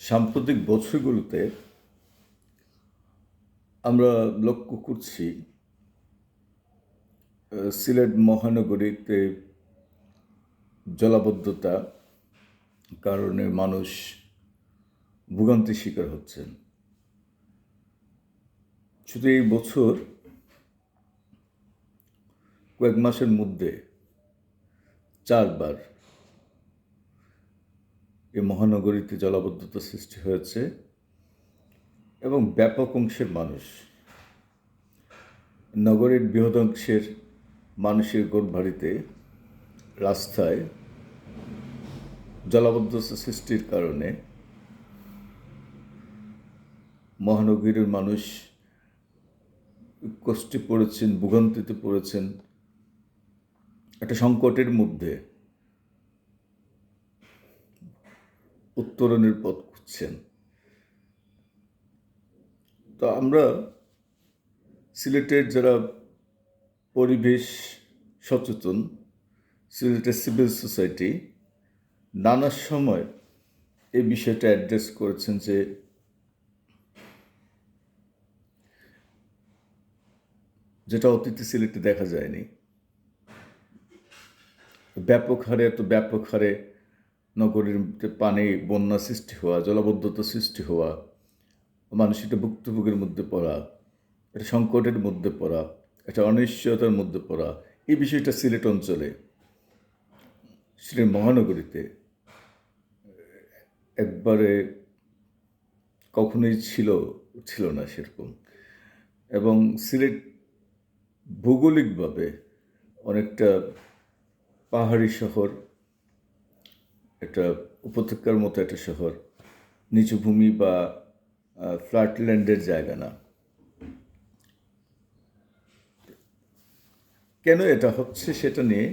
সাম্প্রতিক বছরগুলোতে আমরা লক্ষ্য করছি সিলেট মহানগরীতে জলাবদ্ধতা কারণে মানুষ ভোগান্তির শিকার হচ্ছেন। শুধু এই বছর কয়েক মাসের মধ্যে চারবার এই মহানগরীতে জলাবদ্ধতা সৃষ্টি হয়েছে এবং ব্যাপক অংশের মানুষ নগরের বৃহদংশের মানুষের গোটবাড়িতে রাস্তায় জলাবদ্ধতা সৃষ্টির কারণে মহানগরীর মানুষ কষ্টে পড়েছেন, ভোগান্তিতে পড়েছেন। একটা সংকটের মধ্যে উত্তরণের পথ খুঁজছেন। তো আমরা সিলেটের যারা পরিবেশ সচেতন, সিলেটের সিভিল সোসাইটি নানা সময় এই বিষয়টা অ্যাড্রেস করেছেন যে যেটা অতীতে সিলেটে দেখা যায়নি। ব্যাপক হারে এত ব্যাপক হারে নগরীর মধ্যে পানি, বন্যা সৃষ্টি হওয়া, জলাবদ্ধতা সৃষ্টি হওয়া মানুষ এটা ভুক্তভোগের মধ্যে পড়া এটা সংকটের মধ্যে পড়া এটা অনিশ্চয়তার মধ্যে পড়া, এই বিষয়টা সিলেট অঞ্চলে, সিলেট মহানগরীতে, একবারে কখনোই ছিল ছিল না সেরকম। এবং সিলেট ভৌগোলিকভাবে অনেকটা পাহাড়ি শহর একটা উপত্যকার মতো একটা শহর। নিচু ভূমি বা ফ্ল্যাটল্যান্ডের জায়গা না। কেন এটা হচ্ছে সেটা নিয়ে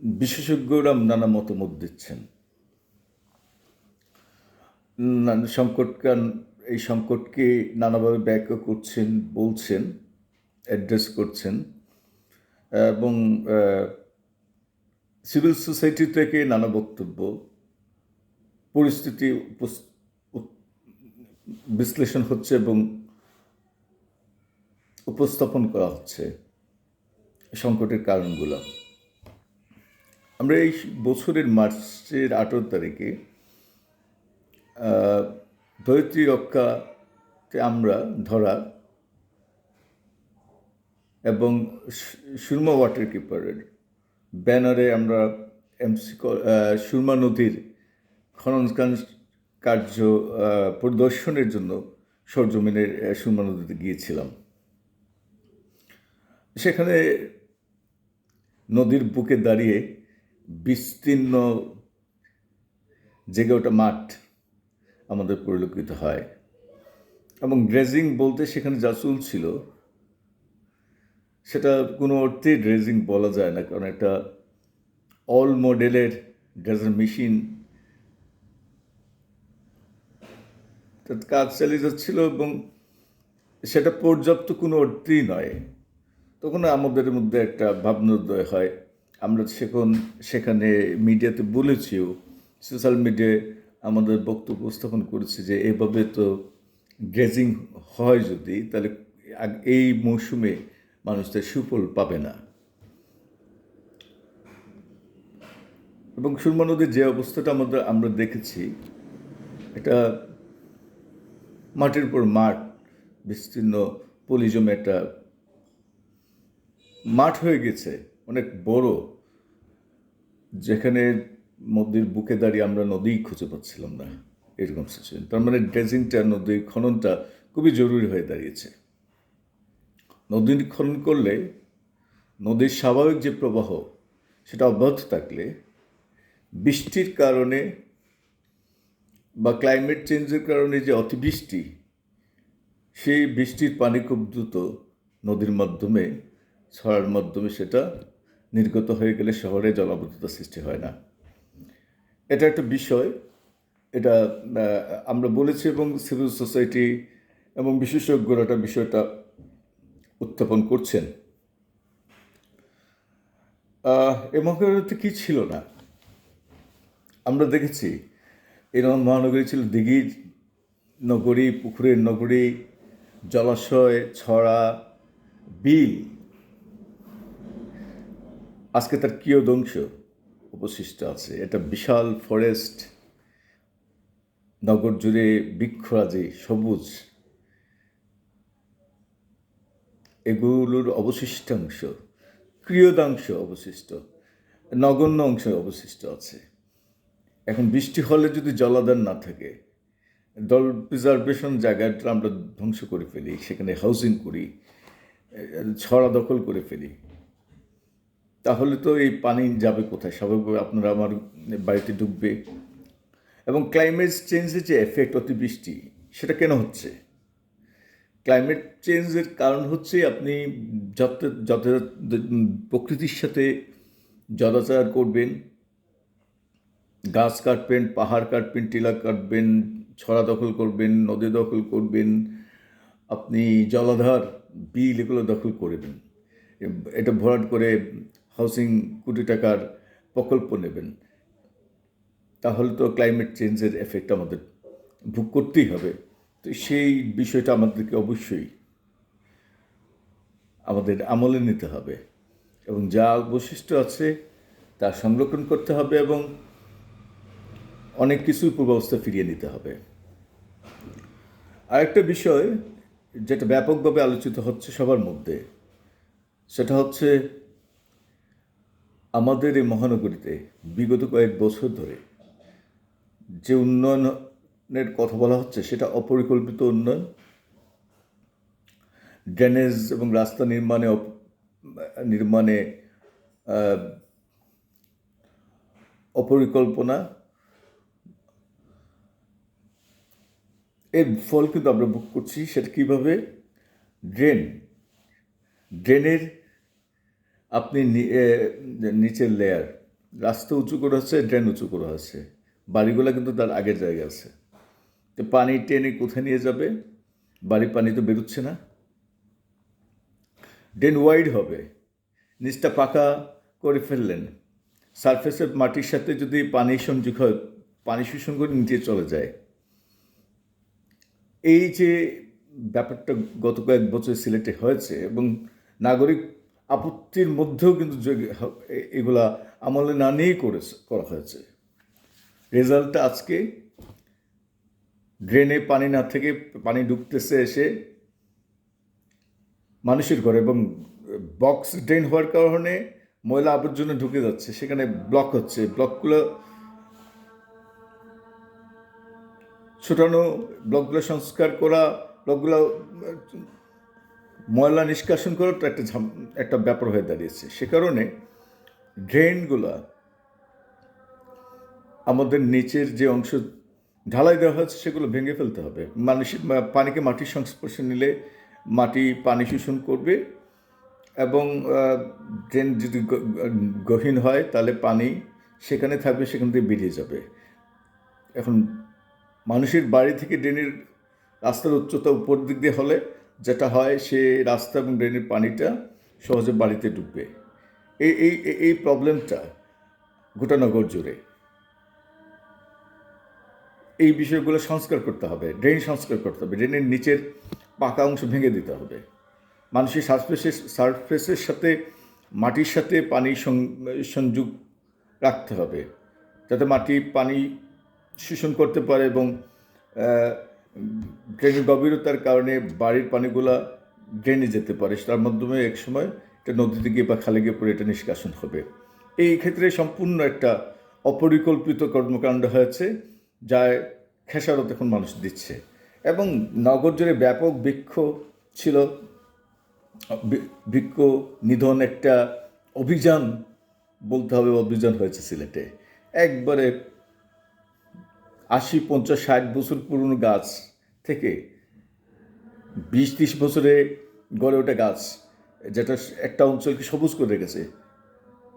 বিশেষজ্ঞরা নানা মতামত দিচ্ছেন। নানা সংকটকার এই সংকটকে নানাভাবে ব্যাখ্যা করছেন, বলছেন, অ্যাড্রেস করছেন, এবং সিভিল সোসাইটি থেকে নানা বক্তব্য, পরিস্থিতি বিশ্লেষণ হচ্ছে এবং উপস্থাপন করা হচ্ছে সংকটের কারণগুলো। আমরা এই বছরের মার্চের আঠেরো তারিখে ধরিত্রী রক্ষাতে আমরা ধরা এবং সুরমা ওয়াটার কিপারের ব্যানারে আমরা এমসি সুরমা নদীর খনন কার্য পরিদর্শনের জন্য সরজমিনের সুরমা নদীতে গিয়েছিলাম। সেখানে নদীর বুকে দাঁড়িয়ে বিস্তীর্ণ জেগে ওটা মাঠ আমাদের পরিলক্ষিত হয়। এবং ড্রেজিং বলতে সেখানে যা চলছিল সেটা কোনো অর্থে ড্রেজিং বলা যায় না, কারণ একটা অল মডেলের ড্রেজার মেশিন কাজ চালিয়ে যাচ্ছিল এবং সেটা পর্যাপ্ত কোনো অর্থেই নয়। তখন আমাদের মধ্যে একটা ভাবনোদয় হয়। আমরা সেখন সেখানে মিডিয়াতে বলেছিও সোশ্যাল মিডিয়ায় আমাদের বক্তব্য উপস্থাপন করেছি যে এভাবে তো ড্রেজিং হয় যদি, তাহলে এই মৌসুমে মানুষ তার সুফল পাবে না। এবং সুরমা নদীর যে অবস্থাটা আমাদের, আমরা দেখেছি, এটা মাটির উপর মাঠ, বিস্তীর্ণ পলিজমে একটা মাঠ হয়ে গেছে, অনেক বড়, যেখানে নদীর বুকে দাঁড়িয়ে আমরা নদী খুঁজে পাচ্ছিলাম না, এরকম সিচুয়েশন তার মানে ড্রেজিংটা, নদীর খননটা খুবই জরুরি হয়ে দাঁড়িয়েছে। নদীর খনন করলে নদীর স্বাভাবিক যে প্রবাহ, সেটা অব্যাহত থাকলে বৃষ্টির কারণে বা ক্লাইমেট চেঞ্জের কারণে যে অতিবৃষ্টি, সেই বৃষ্টির পানি খুব দ্রুত নদীর মাধ্যমে, ছড়ার মাধ্যমে সেটা নির্গত হয়ে গেলে শহরে জলাবদ্ধতা সৃষ্টি হয় না। এটা একটা বিষয়। এটা আমরা বলেছি এবং সিভিল সোসাইটি এবং বিশেষজ্ঞরা এটা বিষয়টা উত্থাপন করছেন। এ মহাকারণে কী ছিল না? আমরা দেখেছি, এই মহানগরী ছিল দিঘির নগরী, পুকুরের নগরী, জলাশয়, ছড়া, বিল। আজকে তার কিয়দংশ অবশিষ্ট আছে? এটা বিশাল ফরেস্ট নগর জুড়ে বৃক্ষরাজি, সবুজ। এগুলোর অবশিষ্টাংশ ক্রিয়দাংশ অবশিষ্ট, নগণ্য অংশ অবশিষ্ট আছে। এখন বৃষ্টি হলে যদি জলাধার না থাকে, দল প্রিজার্ভেশন জায়গাটা আমরা ধ্বংস করে ফেলি, সেখানে হাউজিং করি, ছড়া দখল করে ফেলি। তাহলে তো এই পানি যাবে কোথায়? স্বাভাবিকভাবে আপনারা আমার বাড়িতে ঢুকবে। এবং ক্লাইমেট চেঞ্জের যে এফেক্ট অতিবৃষ্টি, সেটা কেন হচ্ছে? ক্লাইমেট চেঞ্জের কারণ হচ্ছে আপনি যত যত প্রকৃতির সাথে যদাচার করবেন, গাছ কাটবেন, পাহাড় কাটবেন, টিলা কাটবেন, ছড়া দখল করবেন, নদী দখল করবেন, আপনি জলাধার, বিল এগুলো দখল করবেন এটা ভরাট করে হাউসিং কোটি টাকার প্রকল্প নেবেন। তাহলে তো ক্লাইমেট চেঞ্জের এফেক্ট আমাদের ভোগ করতেই হবে। তো সেই বিষয়টা আমাদেরকে অবশ্যই আমাদের আমলে নিতে হবে এবং যা বৈশিষ্ট্য আছে তা সংরক্ষণ করতে হবে এবং অনেক কিছুই পূর্বাবস্থা ফিরিয়ে নিতে হবে। আরেকটা বিষয় যেটা ব্যাপকভাবে আলোচিত হচ্ছে সবার মধ্যে, সেটা হচ্ছে আমাদের এই মহানগরীতে বিগত কয়েক বছর ধরে যে উন্নয়নের কথা বলা হচ্ছে, সেটা অপরিকল্পিত উন্নয়ন। ড্রেনেজ এবং রাস্তা নির্মাণে নির্মাণে অপরিকল্পনা। এর ফল কিন্তু আমরা বুক করছি, সেটা কীভাবে? ড্রেন। ড্রেনের আপনি নিচের লেয়ার রাস্তা উঁচু করা হচ্ছে, ড্রেন উঁচু করা হচ্ছে। বাড়িগুলো কিন্তু তার আগের জায়গায় আছে। তো পানি টেনে কোথায় নিয়ে যাবে? বাড়ির পানি তো বেরোচ্ছে না। ড্রেন ওয়াইড হবে। নিচটা পাকা করে ফেললেন। সারফেসের মাটির সাথে যদি পানি সংযোগ হয়, পানি শোষণ করে নিচে চলে যায়। এই যে ব্যাপারটা গত কয়েক বছর সিলেটে হয়েছে এবং নাগরিক আপত্তির মধ্যেও কিন্তু এগুলা আমলে না নিয়েই করেছে, করা হয়েছে। রেজাল্টটা আজকে ড্রেনে পানি না থেকে পানি ঢুকতেছে এসে মানুষের ঘরে এবং বক্স ড্রেন হওয়ার কারণে ময়লা আবর্জনা ঢুকে যাচ্ছে, সেখানে ব্লক হচ্ছে। ব্লকগুলো ছোটানো, ব্লকগুলো সংস্কার করা, ব্লকগুলো, ময়লা নিষ্কাশন করা তো একটা একটা ব্যাপার হয়ে দাঁড়িয়েছে। সে কারণে ড্রেনগুলা আমাদের নিচের যে অংশ ঢালাই দেওয়া হচ্ছে সেগুলো ভেঙে ফেলতে হবে। মানুষের পানিকে মাটির সংস্পর্শে নিলে মাটি পানি শোষণ করবে এবং ড্রেন যদি গহীন হয়, তাহলে পানি সেখানে থাকবে, সেখান থেকে বেরিয়ে যাবে। এখন মানুষের বাড়ি থেকে ড্রেনের রাস্তার উচ্চতা উপর দিক দিয়ে হলে যেটা হয়, সে রাস্তা এবং ড্রেনের পানিটা সহজে বাড়িতে ঢুকবে এই এই এই প্রবলেমটা গোটা নগর জুড়ে। এই বিষয়গুলো সংস্কার করতে হবে, ড্রেন সংস্কার করতে হবে, ড্রেনের নিচের পাকা অংশ ভেঙে দিতে হবে। মানুষের সারফেসের সারফেসের সাথে মাটির সাথে পানি সংযোগ রাখতে হবে, যাতে মাটি পানি শোষণ করতে পারে এবং ড্রেনের গভীরতার কারণে বাড়ির পানিগুলা ড্রেনে যেতে পারে। তার মাধ্যমে এক সময় এটা নদীতে গিয়ে বা খালে গিয়ে পরে এটা নিষ্কাশন হবে। এই ক্ষেত্রে সম্পূর্ণ একটা অপরিকল্পিত কর্মকাণ্ড হয়েছে। যা খেসারত এখন মানুষ দিচ্ছে। এবং নগর জুড়ে ব্যাপক বৃক্ষ ছিল। বৃক্ষ নিধন একটা অভিযান বলতে হবে, অভিযান হয়েছে সিলেটে। একবারে আশি, পঞ্চাশ, ষাট বছর পুরনো গাছ থেকে বিশ, ত্রিশ বছরে গড়ে ওঠা গাছ, যেটা একটা অঞ্চলকে সবুজ করে রেখেছে।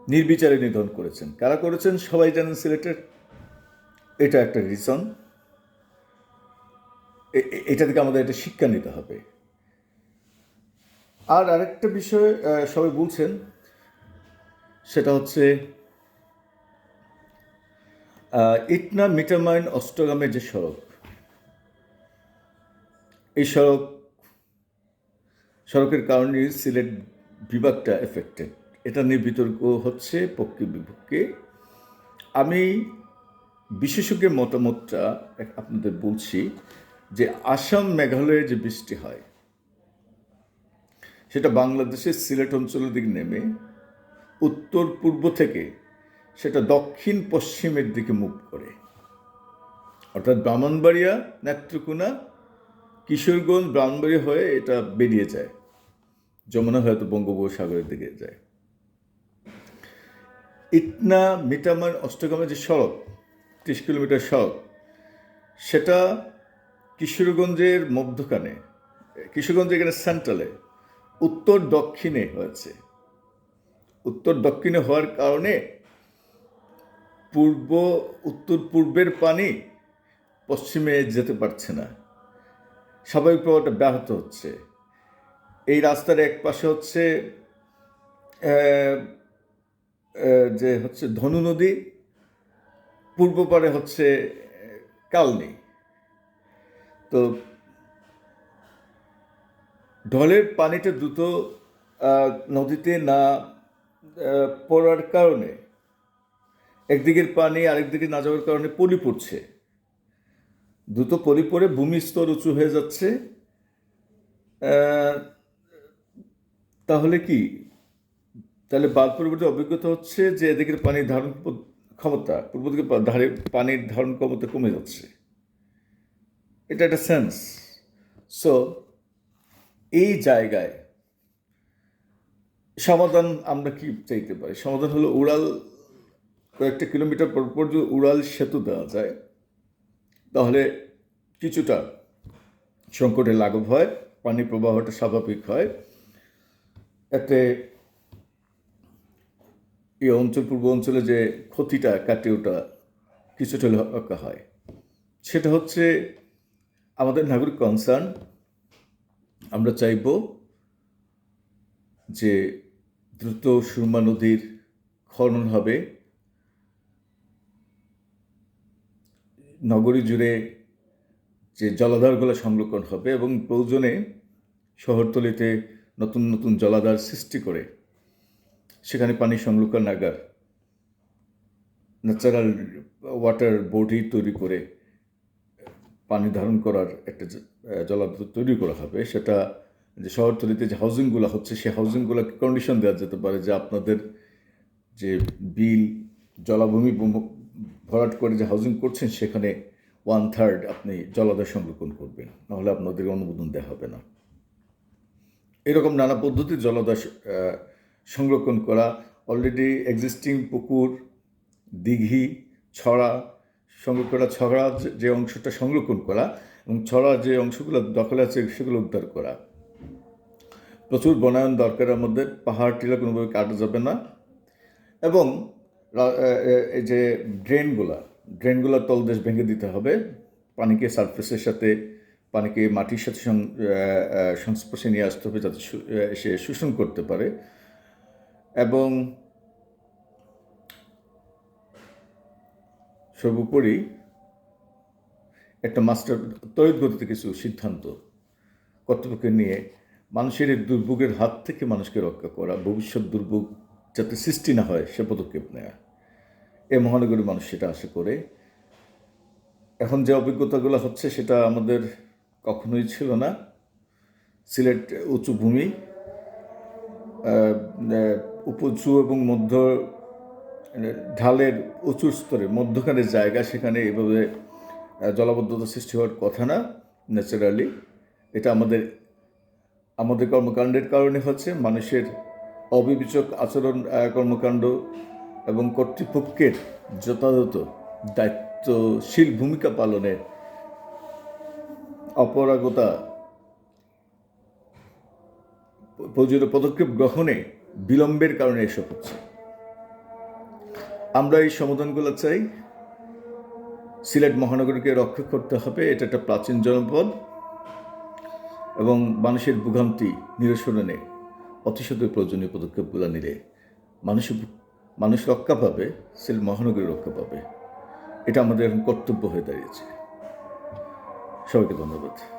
নির্বিচারে নিধন করেছেন। কারা করেছেন? সবাই জানেন সিলেটের এটা একটা রিজন এটা থেকে আমাদের একটা শিক্ষা নিতে হবে। আর আরেকটা বিষয় সবাই বলছেন, সেটা হচ্ছে ইটনা মিটামাইন অষ্টগ্রামের যে সড়ক, এই সড়ক, সড়কের কারণে সিলেট বিভাগটা এফেক্টেড এটা নিয়ে বিতর্ক হচ্ছে পক্ষে বিপক্ষে আমি বিশেষজ্ঞের মতামতটা আপনাদের বলছি যে আসাম মেঘালয়ে যে বৃষ্টি হয়, সেটা বাংলাদেশের সিলেট অঞ্চলের দিকে নেমে উত্তর পূর্ব থেকে সেটা দক্ষিণ পশ্চিমের দিকে মুখ করে। অর্থাৎ ব্রাহ্মণবাড়িয়া, নেত্রকোনা, কিশোরগঞ্জ, ব্রাহ্মণবাড়িয়া হয়ে এটা বেরিয়ে যায়। যমুনা হয়তো বঙ্গোপসাগরের দিকে যায়। ইটনা মিটামান অষ্টগ্রামের যে সড়ক ত্রিশ কিলোমিটার সড়ক, সেটা কিশোরগঞ্জের মধ্যখানে, কিশোরগঞ্জ এখানে সেন্ট্রালে উত্তর দক্ষিণে হয়েছে। উত্তর দক্ষিণে হওয়ার কারণে পূর্ব, উত্তর পূর্বের পানি পশ্চিমে যেতে পারছে না। স্বাভাবিক প্রবাহটা ব্যাহত হচ্ছে। এই রাস্তার এক পাশে হচ্ছে যে হচ্ছে ধনু নদী পূর্ব পারে হচ্ছে কালনি তো ঢলের পানিটা দ্রুত নদীতে না পড়ার কারণে, একদিকের পানি আরেকদিকে না যাওয়ার কারণে পলি পড়ছে। দ্রুত পলি পড়ে ভূমি স্তর উঁচু হয়ে যাচ্ছে। তাহলে কি? তাহলে বাদ পরিবর্তে অভিজ্ঞতা হচ্ছে যে এদিকের পানি ধারণ ক্ষমতা, পূর্ব দিকে ধারে পানির ধারণ ক্ষমতা কমে যাচ্ছে। এটা একটা সেন্স সো এই জায়গায় সমাধান আমরা কি চাইতে পারি? সমাধান হলো উড়াল, কয়েকটা কিলোমিটার পর পর যদি উড়াল সেতু দেওয়া যায়, তাহলে কিছুটা সংকটে লাঘব হয় পানি প্রবাহটা স্বাভাবিক হয়। এতে এই অঞ্চল পূর্ব অঞ্চলে যে ক্ষতিটা কাটে ওটা কিছুটা রক্ষা হয়। সেটা হচ্ছে আমাদের নাগরিক কনসার্ন আমরা চাইব যে দ্রুত সুরমা নদীর খনন হবে। নগরী জুড়ে যে জলাধারগুলো সংরক্ষণ হবে এবং প্রয়োজনে শহরতলিতে নতুন নতুন জলাধার সৃষ্টি করে সেখানে পানি সংরক্ষণ নাগার ন্যাচারাল ওয়াটার বডি তৈরি করে পানি ধারণ করার একটা জলাধার তৈরি করা হবে। সেটা যে শহরতলিতে যে হাউজিংগুলো হচ্ছে সেই হাউজিংগুলোকে কন্ডিশন দেওয়া যেতে পারে যে আপনাদের যে বিল, জলাভূমি ভরাট করে যে হাউজিং করছেন, সেখানে ওয়ান থার্ড আপনি জলাধার সংরক্ষণ করবেন। নাহলে আপনাদের অনুমোদন দেওয়া হবে না। এরকম নানা পদ্ধতি জলাধার সংরক্ষণ করা অলরেডি এক্সিস্টিং পুকুর, দিঘি, ছড়া, সংরক্ষণ করা, ছড়া যে- অংশটা সংরক্ষণ করা এবং ছড়া যে অংশগুলো দখলে আছে সেগুলো উদ্ধার করা। প্রচুর বনায়ন দরকার আমাদের পাহাড় টিলা কোনোভাবে কাটা যাবে না এবং এই যে ড্রেনগুলা ড্রেনগুলোর তলদেশ ভেঙে দিতে হবে, পানিকে সারফেসের সাথে, পানিকে মাটির সাথে সংস্পর্শে নিয়ে আসতে হবে যাতে সে শোষণ করতে পারে। এবং সর্বোপরি একটা মাস্টার তড়িৎ গতিতে কিছু সিদ্ধান্ত, কর্তৃপক্ষকে নিয়ে মানুষের এই দুর্ভোগের হাত থেকে মানুষকে রক্ষা করা, ভবিষ্যৎ দুর্ভোগ যাতে সৃষ্টি না হয়, সে পদক্ষেপ নেওয়া এ মহানগরীর মানুষ সেটা আশা করে। এখন যে অভিজ্ঞতাগুলো হচ্ছে সেটা আমাদের কখনোই ছিল না। সিলেট উঁচু ভূমি আহ, এবং মধ্য মানে ঢালের উঁচু স্তরে মধ্যখানের জায়গা সেখানে এভাবে জলাবদ্ধতা সৃষ্টি হওয়ার কথা না ন্যাচারালি এটা আমাদের আমাদের কর্মকাণ্ডের কারণে হচ্ছে মানুষের অবিবেচক আচরণ কর্মকাণ্ড এবং কর্তৃপক্ষের যথাযথ দায়িত্বশীল ভূমিকা পালনে অপরাগতা প্রয়োজনীয় পদক্ষেপ গ্রহণে বিলম্বের কারণে এসব হচ্ছে। আমরা এই সমাধানগুলো চাই, সিলেট মহানগরীকে রক্ষা করতে হবে, এটা একটা প্রাচীন জনপদ, এবং মানুষের ভোগান্তি নিরসনে অতিশত প্রয়োজনীয় পদক্ষেপগুলো নিলে মানুষ মানুষ রক্ষা পাবে, সিলেট মহানগরী রক্ষা পাবে। এটা আমাদের কর্তব্য হয়ে দাঁড়িয়েছে। সবাইকে ধন্যবাদ।